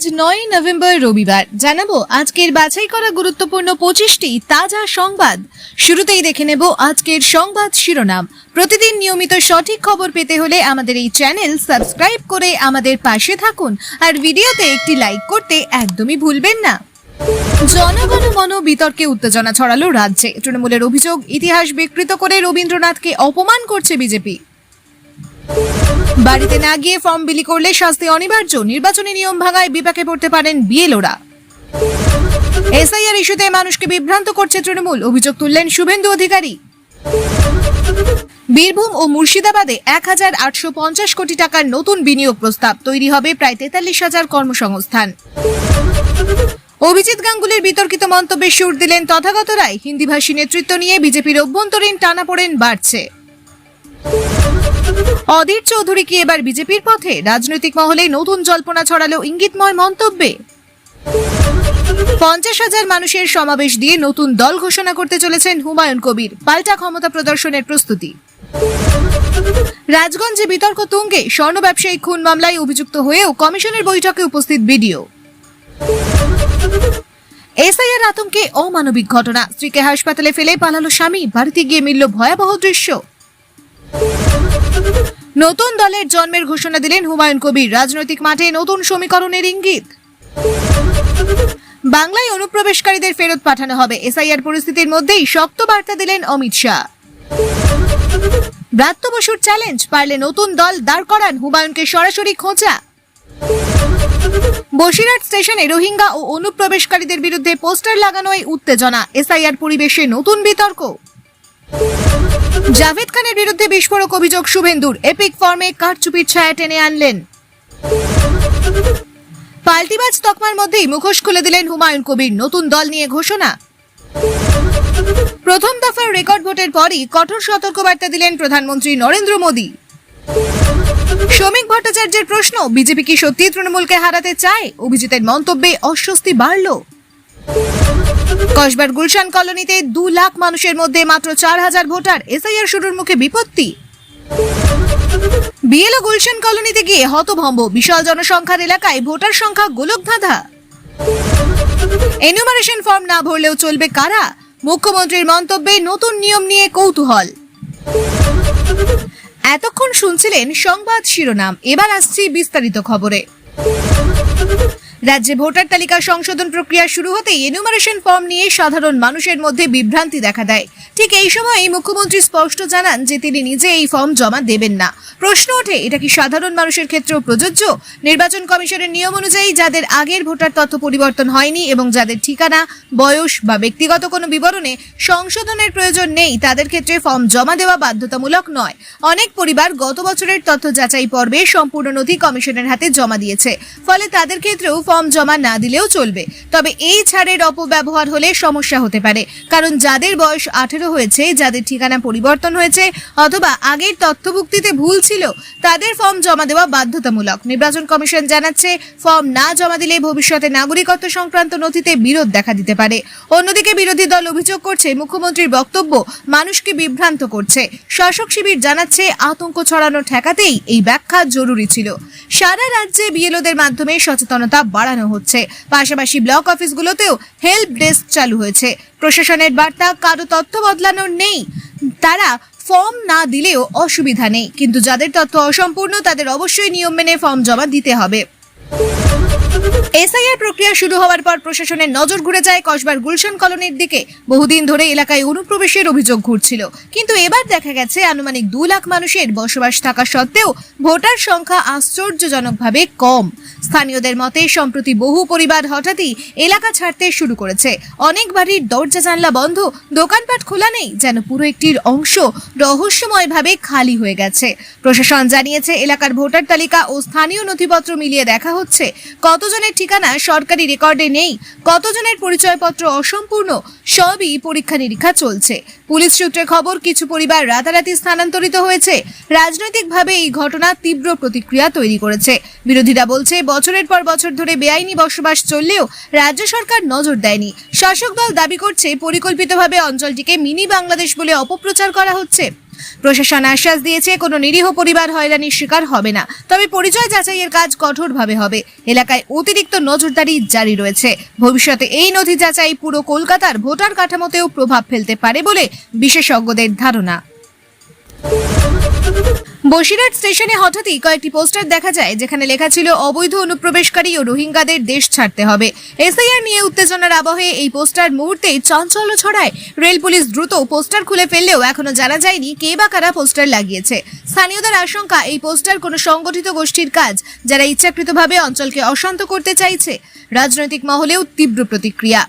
আজ নয় নভেম্বর রবিবার। জানাব, আজকের বাছাই করা গুরুত্বপূর্ণ পঁচিশটি তাজা সংবাদ। শুরুতেই দেখে নেব আজকের সংবাদ শিরোনাম। প্রতিদিন নিয়মিত সঠিক খবর পেতে হলে আমাদের এই চ্যানেল সাবস্ক্রাইব করে আমাদের পাশে থাকুন। আর ভিডিওতে একটি লাইক করতে একদমই ভুলবেন না। জনগণ মন বিতর্কে উত্তেজনা ছড়ালো রাজ্যে। তৃণমূলের অভিযোগ, ইতিহাস বিকৃত করে রবীন্দ্রনাথকে অপমান করছে বিজেপি। বাড়িতে না গিয়ে ফর্ম বিলি করলে শাস্তি অনিবার্য। নির্বাচনী নিয়ম ভাঙায় বিপাকে পড়তে পারেন বিএলওরা। এসআইআর ইস্যুতে মানুষকে বিভ্রান্ত করছে তৃণমূল। অভিযোগ তুললেন শুভেন্দু অধিকারী। বীরভূম ও মুর্শিদাবাদে এক হাজার আটশো পঞ্চাশ কোটি টাকার নতুন বিনিয়োগ প্রস্তাব। তৈরি হবে প্রায় তেতাল্লিশ হাজার কর্মসংস্থান। অভিজিৎ গাঙ্গুলির বিতর্কিত মন্তব্যে সুর দিলেন তথাগত রায়। হিন্দিভাষী নেতৃত্ব নিয়ে বিজেপির অভ্যন্তরীণ টানাপোড়েন বাড়ছে। অধীর চৌধুরী কি এবার বিজেপির পথে? রাজনৈতিক মহলে নতুন জল্পনা ছড়ালো ইঙ্গিতময় মন্তব্যে। পঞ্চাশ হাজার মানুষের সমাবেশ দিয়ে নতুন দল ঘোষণা করতে চলেছেন হুমায়ুন কবির। পাল্টা ক্ষমতা প্রদর্শনের প্রস্তুতি। রাজগঞ্জে বিতর্ক তুঙ্গে, স্বর্ণ ব্যবসায়ী খুন মামলায় অভিযুক্ত হয়েও কমিশনের বৈঠকে উপস্থিত বিডিও। এসআইআর আতঙ্কে অমানবিক ঘটনা। স্ত্রীকে হাসপাতালে ফেলে পালালো স্বামী। বাড়িতে গিয়ে মিলল ভয়াবহ দৃশ্য। নতুন দলের জন্মের ঘোষণা দিলেন হুমায়ুন কবির। রাজনৈতিক মাঠে নতুন সমীকরণের ইঙ্গিত। বাংলায় অনুপ্রবেশকারীদের ফেরত পাঠানো হবে। এসআইআর পরিস্থিতির মধ্যেই শক্ত বার্তা দিলেন অমিত শাহ। ব্রাত্য বসুর চ্যালেঞ্জ পারলে নতুন দল দাঁড় করান হুমায়ুনকে সরাসরি খোঁচা বসিরহাট স্টেশনে রোহিঙ্গা ও অনুপ্রবেশকারীদের বিরুদ্ধে পোস্টার লাগানোয় উত্তেজনা। এসআইআর পরিবেশে নতুন বিতর্ক। জাভেদ খানের বিরুদ্ধে বিস্ফোরক অভিযোগ শুভেন্দুর। এপিক ফর্মে কারচুপির ছায়া টেনে আনলেন। পাল্টিবাজ তকমার মধ্যেই মুখোশ খুলে দিলেন হুমায়ুন কবির। নতুন দল নিয়ে ঘোষণা। প্রথম দফার রেকর্ড ভোটের পরই কঠোর সতর্কবার্তা দিলেন প্রধানমন্ত্রী নরেন্দ্র মোদী। শ্রমিক ভট্টাচার্যের প্রশ্ন, বিজেপি কি সত্যি তৃণমূলকে হারাতে চায়? অভিজিতের মন্তব্যে অস্বস্তি বাড়ল। কসবার গুলশান কলোনিতে দু লাখ মানুষের মধ্যে মাত্র চার হাজার ভোটার এসআইআর শুরুর মুখে বিপত্তি। বিএলও গুলশান কলোনিতে গিয়ে হতভম্ব, বিশাল জনসংখ্যার এলাকায় ভোটার সংখ্যা গোলকধাঁধা। এনুমারেশন ফর্ম না ভরলেও চলবে কারা? মুখ্যমন্ত্রীর মন্তব্যে নতুন নিয়ম নিয়ে কৌতূহল। এতক্ষণ শুনছিলেন সংবাদ শিরোনাম, এবার আসছি বিস্তারিত খবরে। রাজ্যে ভোটার তালিকা সংশোধন প্রক্রিয়া শুরু হতেই এনুমারেশন ফর্ম নিয়ে সাধারণ মানুষের মধ্যে বিভ্রান্তি দেখা দেয়। ঠিক এই সময় মুখ্যমন্ত্রী স্পষ্ট জানান যে তিনি নিজে এই ফর্ম জমা দেবেন না। প্রশ্ন ওঠে, এটা কি সাধারণ মানুষের ক্ষেত্রেও প্রযোজ্য? নির্বাচন কমিশনের নিয়ম অনুযায়ী যাদের আগের ভোটার তথ্য পরিবর্তন হয়নি এবং যাদের ঠিকানা, বয়স বা ব্যক্তিগত কোনো বিবরণে সংশোধনের প্রয়োজন নেই, তাদের ক্ষেত্রে ফর্ম জমা দেওয়া বাধ্যতামূলক নয়। অনেক পরিবার গত বছরের তথ্য যাচাই পর্বে সম্পূর্ণ নথি কমিশনের হাতে জমা দিয়েছে। ফলে তাদের ক্ষেত্রেও ফর্ম জমা না দিলেও চলবে। তবে এই ছাড়ের অপব্যবহার হলে সমস্যা হতে পারে। কারণ যাদের বয়স আঠেরো হয়েছে, যাদের ঠিকানা পরিবর্তন হয়েছে অথবা আগের তথ্যভুক্তিতে ভুল ছিল, তাদের ফর্ম জমা দেওয়া বাধ্যতামূলক। নির্বাচন কমিশন জানাচ্ছে, ফর্ম না জমা দিলে ভবিষ্যতে নাগরিকত্ব সংক্রান্ত নথিতে বিরোধ দেখা দিতে পারে। অন্যদিকে বিরোধী দল অভিযোগ করছে, মুখ্যমন্ত্রীর বক্তব্য মানুষকে বিভ্রান্ত করছে। শাসক শিবির জানাচ্ছে, আতঙ্ক ছড়ানো ঠেকাতেই এই ব্যাখ্যা জরুরি ছিল। সারা রাজ্যে বিএলওদের মাধ্যমে সচেতনতা বাড়ানো হচ্ছে। পাশাপাশি ব্লক অফিসগুলোতেও হেল্প ডেস্ক চালু হয়েছে। প্রশাসনের বার্তা, কারও তথ্য বদলানোর নেই। তারা ফর্ম না দিলেও অসুবিধা নেই। কিন্তু যাদের তথ্য অসম্পূর্ণ, তাদের অবশ্যই নিয়ম মেনে ফর্ম জমা দিতে হবে। এসআইআর প্রক্রিয়া শুরু হওয়ার পর প্রশাসনের নজর ঘুরে যায় কসবার গুলশান কলোনির দিকে। বহুদিন ধরে এলাকায় অনুপ্রবেশের অভিযোগ ঘুরছিল। কিন্তু এবার দেখা গেছে আনুমানিক দু লাখ মানুষের বসবাস থাকা সত্ত্বেও ভোটার সংখ্যা আশ্চর্যজনকভাবে কম। স্থানীয়দের মতে, সম্প্রতি বহু পরিবার হঠাৎই এলাকা ছাড়তে শুরু করেছে। অনেক বাড়ির দরজা জানলা বন্ধ, দোকানপাট খোলা নেই, যেন পুরো একটির অংশ রহস্যময়ভাবে খালি হয়ে গেছে। প্রশাসন জানিয়েছে, এলাকার ভোটার তালিকা ও স্থানীয় নথিপত্র মিলিয়ে দেখা হচ্ছে, কতজনের ঠিকানা সরকারি রেকর্ডে নেই। কতজনের পরিচয়পত্র অসম্পূর্ণ সবই পরীক্ষা নিরীক্ষা চলছে। পুলিশ সূত্রে খবর, কিছু পরিবার রাতারাতি স্থানান্তরিত হয়েছে। রাজনৈতিকভাবে এই ঘটনা তীব্র প্রতিক্রিয়া তৈরি করেছে। বিরোধীরা বলছে, বছরের পর বছর ধরে বেআইনি বসবাস চললেও রাজ্য সরকার নজর দেয়নি। শাসক দল দাবি করছে, পরিকল্পিতভাবে অঞ্চলটিকে মিনি বাংলাদেশ বলে অপপ্রচার করা হচ্ছে। প্রশাসন আশ্বাস দিয়েছে, কোনো নিরীহ পরিবার হয়রানির শিকার হবে না। তবে পরিচয় যাচাইয়ের কাজ কঠোরভাবে হবে। এলাকায় অতিরিক্ত নজরদারি জারি রয়েছে। ভবিষ্যতে এই নথি যাচাই পুরো কলকাতার ভোটার কাঠামোতেও প্রভাব ফেলতে পারে বলে বিশেষজ্ঞদের ধারণা। বসিরহাট স্টেশনে হঠাৎই কয়েকটি পোস্টার দেখা যায়, যেখানে লেখা ছিল, অবৈধ অনুপ্রবেশকারী ও রোহিঙ্গাদের দেশ ছাড়তে হবে। এসআইআর নিয়ে উত্তেজনার আবহে এই পোস্টার মুহূর্তেই চাঞ্চল্য ছড়ায়। রেল পুলিশ দ্রুত পোস্টার খুলে ফেললেও এখনও জানা যায়নি কে বা কারা পোস্টার লাগিয়েছে। স্থানীয়দের আশঙ্কা, এই পোস্টার কোনো সংগঠিত গোষ্ঠীর কাজ, যারা ইচ্ছাকৃতভাবে অঞ্চলকে অশান্ত করতে চাইছে। রাজনৈতিক মহলেও তীব্র প্রতিক্রিয়া।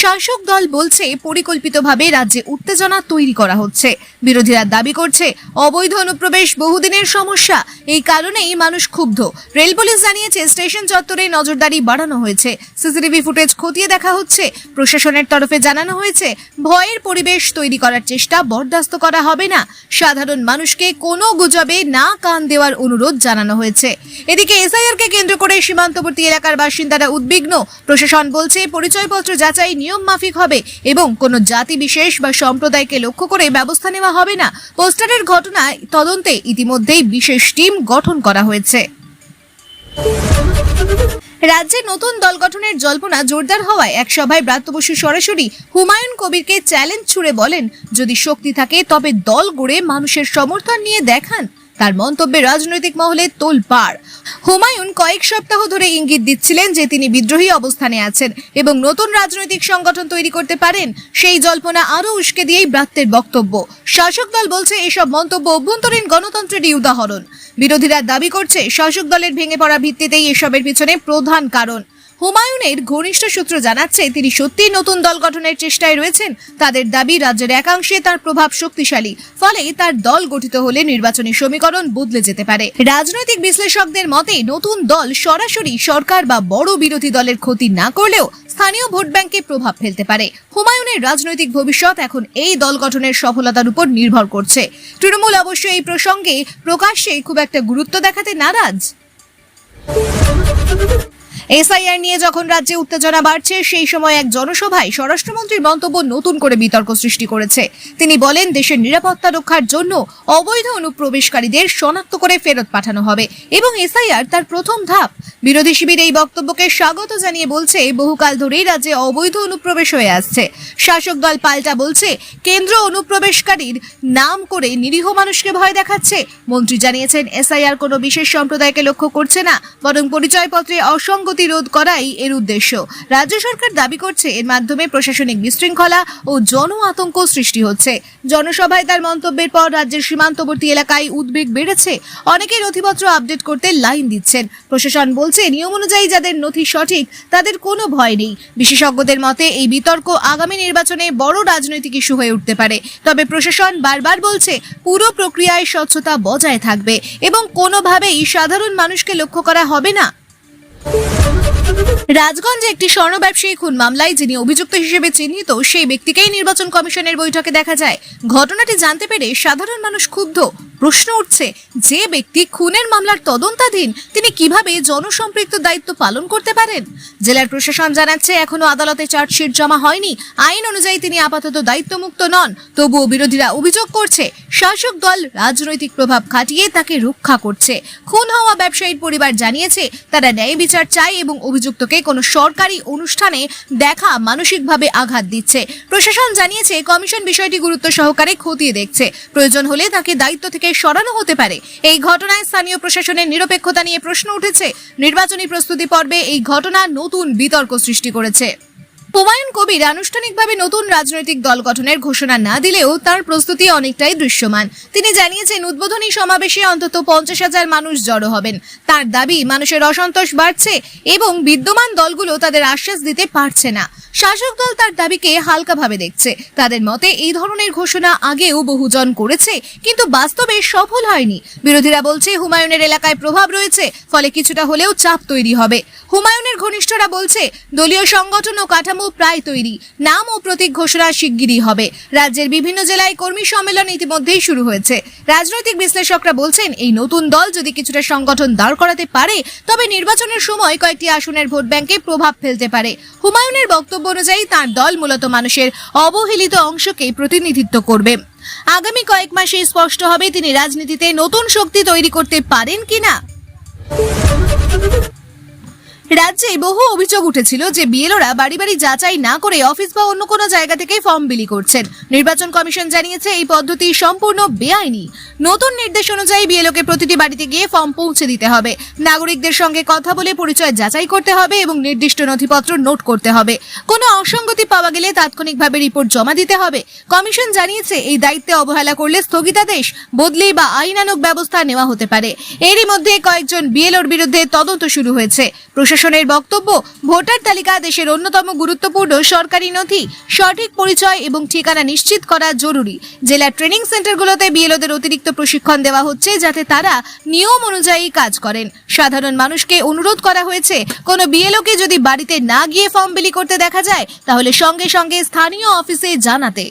শাসক দল বলছে, পরিকল্পিতভাবে রাজ্যে উত্তেজনা তৈরি করা হচ্ছে। বিরোধীরা দাবি করছে, অবৈধ অনুপ্রবেশ বহুদিনের সমস্যা। এই কারণেই মানুষ ক্ষুব্ধ। রেল পুলিশ জানিয়েছে, স্টেশন চত্বরে নজরদারি বাড়ানো হয়েছে। সিসিটিভি ফুটেজ খতিয়ে দেখা হচ্ছে। প্রশাসনের তরফে জানানো হয়েছে, ভয়ের পরিবেশ তৈরি করার চেষ্টা বরদাস্ত করা হবে না। সাধারণ মানুষকে কোনো গুজবে না কান দেওয়ার অনুরোধ জানানো হয়েছে। এদিকে এসআইআর কে কেন্দ্র করে সীমান্তবর্তী এলাকার বাসিন্দারা উদ্বিগ্ন। প্রশাসন বলছে, পরিচয়পত্র যাচাই নিয়ম মাফিক হবে এবং কোনো জাতি বিশেষ বা সম্প্রদায়কে লক্ষ্য করে ব্যবস্থা নেওয়া হবে না। পোস্টারের ঘটনায় তদন্তে ইতিমধ্যেই বিশেষ টিম গঠন করা হয়েছে। রাজ্যে নতুন দল গঠনের জল্পনা জোরদার হওয়ায় এক সভায় ব্রাত্য বসু সরাসরি হুমায়ুন কবিরকে চ্যালেঞ্জ ছুড়ে বলেন, যদি শক্তি থাকে, তবে দল গড়ে মানুষের সমর্থন নিয়ে দেখান। তার মন্তব্যে রাজনৈতিক মহলে তোল পাড় হুমায়ুন কয়েক সপ্তাহ ধরে ইঙ্গিত দিচ্ছিলেন যে তিনি বিদ্রোহী অবস্থানে আছেন এবং নতুন রাজনৈতিক সংগঠন তৈরি করতে পারেন, সেই জল্পনা আরও উস্কে দিয়েই ব্রাত্যের বক্তব্য। শাসক দল বলছে এসব মন্তব্য অভ্যন্তরীণ গণতন্ত্রেরই উদাহরণ। বিরোধীরা দাবি করছে শাসক দলের ভেঙে পড়া ভিত্তিতেই এসবের পিছনে প্রধান কারণ। হুমায়ুনের ঘনিষ্ঠ সূত্র জানাচ্ছে, তিনি সত্যিই নতুন দল গঠনের চেষ্টায় রয়েছেন। তাদের দাবি, রাজ্যের একাংশে তার প্রভাব শক্তিশালী। ফলে তার দল গঠিত হলে নির্বাচনী সমীকরণ বদলে যেতে পারে। রাজনৈতিক বিশ্লেষকদের মতে, নতুন দল সরাসরি সরকার বা বড় বিরোধী দলের ক্ষতি না করলেও স্থানীয় ভোট ব্যাংকে প্রভাব ফেলতে পারে। হুমায়ুনের রাজনৈতিক ভবিষ্যৎ এখন এই দল গঠনের সফলতার উপর নির্ভর করছে। তৃণমূল অবশ্য এই প্রসঙ্গে প্রকাশ্যে খুব একটা গুরুত্ব দেখাতে নারাজ। এসআইআর নিয়ে যখন রাজ্যে উত্তেজনা বাড়ছে, সেই সময় এক জনসভায় স্বরাষ্ট্রমন্ত্রীর মন্তব্য নতুন করে বিতর্ক সৃষ্টি করেছে। তিনি বলেন, দেশের নিরাপত্তা রক্ষার জন্য অবৈধ অনুপ্রবেশকারীদের শনাক্ত করে ফেরত পাঠানো হবে এবং এসআইআর তার প্রথম ধাপ। বিরোধী শিবির এই বক্তব্যকে স্বাগত জানিয়ে বলছে, বহুকাল ধরেই রাজ্যে অবৈধ অনুপ্রবেশ হয়ে আসছে। শাসক দল পাল্টা বলছে, কেন্দ্র অনুপ্রবেশকারীর নাম করে নিরীহ মানুষকে ভয় দেখাচ্ছে। মন্ত্রী জানিয়েছেন, এসআইআর কোনো বিশেষ সম্প্রদায়কে লক্ষ্য করছে না, বরং পরিচয়পত্রে অসঙ্গতি রোধ করাই এর উদ্দেশ্য। রাজ্য সরকার দাবি করছে, এর মাধ্যমে প্রশাসনিক বিশৃঙ্খলা ও জন আতঙ্ক সৃষ্টি হচ্ছে। জনসভায় তার মন্তব্যের পর রাজ্যের সীমান্তবর্তী এলাকায় উদ্বেগ বেড়েছে। অনেকেই নথিপত্র আপডেট করতে লাইন দিচ্ছেন। প্রশাসন বলছে, নিয়ম অনুযায়ী যাদের নথি সঠিক, তাদের কোনো ভয় নেই। বিশেষজ্ঞদের মতে, এই বিতর্ক আগামী নির্বাচনে বড় রাজনৈতিক ইস্যু হয়ে উঠতে পারে। তবে প্রশাসন বারবার বলছে, পুরো প্রক্রিয়ায় স্বচ্ছতা বজায় থাকবে এবং কোনোভাবেই সাধারণ মানুষকে লক্ষ্য করা হবে না। রাজগঞ্জে একটি স্বর্ণ ব্যবসায়ী খুন মামলায় যিনি অভিযুক্ত হিসেবে চিহ্নিত, সেই ব্যক্তিকেই নির্বাচন কমিশনের বৈঠকে দেখা যায়। ঘটনাটি জানতে পেরে সাধারণ মানুষ ক্ষুব্ধ। প্রশ্ন উঠছে, যে ব্যক্তি খুনের মামলার তদন্তাধীন, তিনি কীভাবে জনসম্পৃক্ত দায়িত্ব পালন করতে পারেন? জেলার প্রশাসন জানাচ্ছে, এখনও আদালতে চার্জশিট জমা হয়নি। আইন অনুযায়ী তিনি আপাতত দায়িত্বমুক্ত নন। তবুও বিরোধীরা অভিযোগ করছে, শাসক দল রাজনৈতিক প্রভাব খাটিয়ে তাকে রক্ষা করছে। খুন হওয়া ব্যবসায়ীর পরিবার জানিয়েছে, তারা ন্যায় বিচার চায় এবং অভিযুক্তকে কোনো সরকারি অনুষ্ঠানে দেখা মানসিকভাবে আঘাত দিচ্ছে। প্রশাসন জানিয়েছে, কমিশন বিষয়টি গুরুত্ব সহকারে খতিয়ে দেখছে। প্রয়োজন হলে তাকে দায়িত্ব থেকে সরানো হতে পারে। এই ঘটনায় স্থানীয় প্রশাসনের নিরপেক্ষতা নিয়ে প্রশ্ন উঠেছে। নির্বাচনী প্রস্তুতি পর্বে এই ঘটনা নতুন বিতর্ক সৃষ্টি করেছে। হুমায়ুন কবির আনুষ্ঠানিকভাবে নতুন রাজনৈতিক দল গঠনের ঘোষণা না দিলেও তার প্রস্তুতি অনেকটাই দৃশ্যমান। তিনি জানিয়েছেন, উদ্বোধনী সমাবেশে অন্তত পঞ্চাশ হাজার মানুষ জড়ো হবেন। তার দাবি, মানুষের অসন্তোষ বাড়ছে এবং বিদ্যমান দলগুলো তাদের আশ্বাস দিতে পারছে না। শাসক দল তার দাবিকে হালকাভাবে দেখছে। তাদের মতে, এই ধরনের ঘোষণা আগেও বহুজন করেছে, কিন্তু বাস্তবে সফল হয়নি। বিরোধীরা বলছে, হুমায়ুনের এলাকায় প্রভাব রয়েছে, ফলে কিছুটা হলেও চাপ তৈরি হবে। হুমায়ুনের ঘনিষ্ঠরা বলছে, দলীয় সংগঠন ও কাঠামো প্রায় তৈরি। নাম ও প্রতীক ঘোষণা শিগগিরই হবে। রাজ্যের বিভিন্ন জেলায় কর্মী সম্মেলন ইতিমধ্যেই শুরু হয়েছে। রাজনৈতিক বিশ্লেষকরা বলছেন, এই নতুন দল যদি কিছুটা সংগঠন দাঁড় করাতে পারে, তবে নির্বাচনের সময় কয়েকটি আসনের ভোট ব্যাংকে প্রভাব ফেলতে পারে। হুমায়ুনের বক্তব্য অনুযায়ী, তার দল মূলত মানুষের অবহেলিত অংশকে প্রতিনিধিত্ব করবে। আগামী কয়েক মাসে স্পষ্ট হবে তিনি রাজনীতিতে নতুন শক্তি তৈরি করতে পারেন কিনা। রাজ্যে বহু অভিযোগ উঠেছিল যে বিএলওরা বাড়ি বাড়ি যাচাই না করে অফিস বা অন্য কোনো জায়গা থেকে ফর্ম বিলি করছেন। নির্বাচন কমিশন জানিয়েছে এই পদ্ধতি সম্পূর্ণ বেআইনি। নতুন নির্দেশ অনুযায়ী বিএলওকে প্রতিটি বাড়িতে গিয়ে ফর্ম পৌঁছে দিতে হবে। নাগরিকদের সঙ্গে কথা বলে পরিচয় যাচাই করতে হবে এবং নির্দিষ্ট নথিপত্র নোট করতে হবে। কোনো অসঙ্গতি পাওয়া গেলে তাৎক্ষণিকভাবে রিপোর্ট জমা দিতে হবে। কমিশন জানিয়েছে এই দায়িত্বে অবহেলা করলে স্থগিতাদেশ বদলি বা আইনানুগ ব্যবস্থা নেওয়া হতে পারে। এরই মধ্যে কয়েকজন বিএলওর বিরুদ্ধে তদন্ত শুরু হয়েছে। প্রশাসনের বক্তব্য, ভোটার তালিকা দেশের অন্যতম গুরুত্বপূর্ণ সরকারি নথি। সঠিক পরিচয় এবং ঠিকানা নিশ্চিত করা জরুরি। জেলা ট্রেনিং সেন্টারগুলোতে বিএলওদের অতিরিক্ত প্রশিক্ষণ দেওয়া হচ্ছে যাতে তারা নিয়ম অনুযায়ী কাজ করেন। সাধারণ মানুষকে অনুরোধ করা হয়েছে, কোনো বিএলওকে যদি বাড়িতে না গিয়ে ফর্ম বিলি করতে দেখা যায়, তাহলে সঙ্গে সঙ্গে স্থানীয় অফিসে জানাতে।